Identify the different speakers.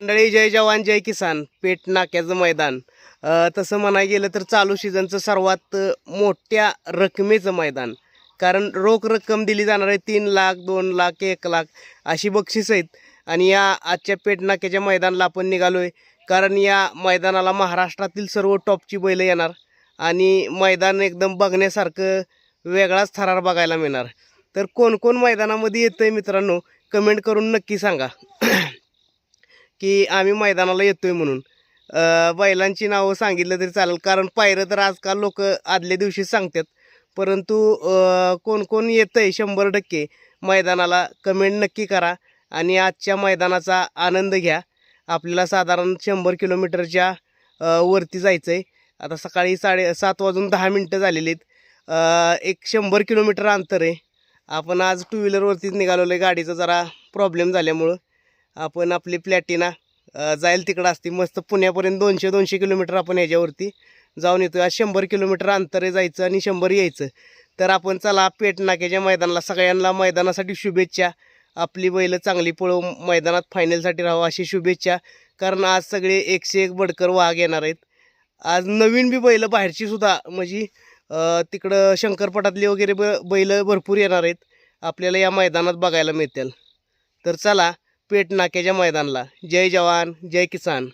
Speaker 1: मंडळी जय जवान जय किसान. पेट नाक्याचं मैदान. तसं म्हणायला गेलं तर चालू सीझनचं सर्वात मोठ्या रकमेचं मैदान. कारण रोख रक्कम दिली जाणार आहे तीन लाख दोन लाख एक लाख अशी बक्षीस आहेत. आणि या आजच्या पेट नाक्याच्या मैदानाला आपण आहे कारण या मैदानाला महाराष्ट्रातील सर्व टॉपची बैलं येणार. आणि मैदान एकदम बघण्यासारखं वेगळाच थरार बघायला मिळणार. तर कोण कोण मैदानामध्ये येतं आहे मित्रांनो कमेंट करून नक्की सांगा. की आम्ही मैदानाला येतोय म्हणून. बैलांची नावं सांगितलं तरी चालेल कारण पायरं तर आजकाल लोक आदल्या दिवशी सांगतात. परंतु कोण कोण येतं आहे शंभर टक्के मैदानाला कमेंट नक्की करा आणि आजच्या मैदानाचा आनंद घ्या. आपल्याला साधारण शंभर किलोमीटरच्या वरती जायचं आहे आता सकाळी साडे सात वाजून दहा मिनटं झालेली आहेत. एक शंभर किलोमीटर अंतर आहे. आपण आज टू व्हीलरवरतीच निघालेलो आहे गाडीचा जरा प्रॉब्लेम झाल्यामुळं. आपण आपली प्लॅटिना जाईल तिकडं असते. मस्त पुण्यापर्यंत दोनशे दोनशे किलोमीटर आपण ह्याच्यावरती जाऊन येतो आज शंभर किलोमीटर अंतरे जायचं आणि शंभर यायचं. तर आपण चला पेटनाक्याच्या मैदानाला सगळ्यांना मैदानासाठी शुभेच्छा. आपली बैलं चांगली पळव मैदानात फायनलसाठी राहावं अशी शुभेच्छा. कारण आज सगळे एकशे एक बडकर वाघ येणार आहेत. आज नवीन बी बैलं बाहेरची सुद्धा म्हणजे तिकडं शंकरपटातली वगैरे ब बैलं भरपूर येणार आहेत. आपल्याला या मैदानात बघायला मिळतील. तर चला पेट नाक्याच्या मैदानाला. जय जवान जय किसान.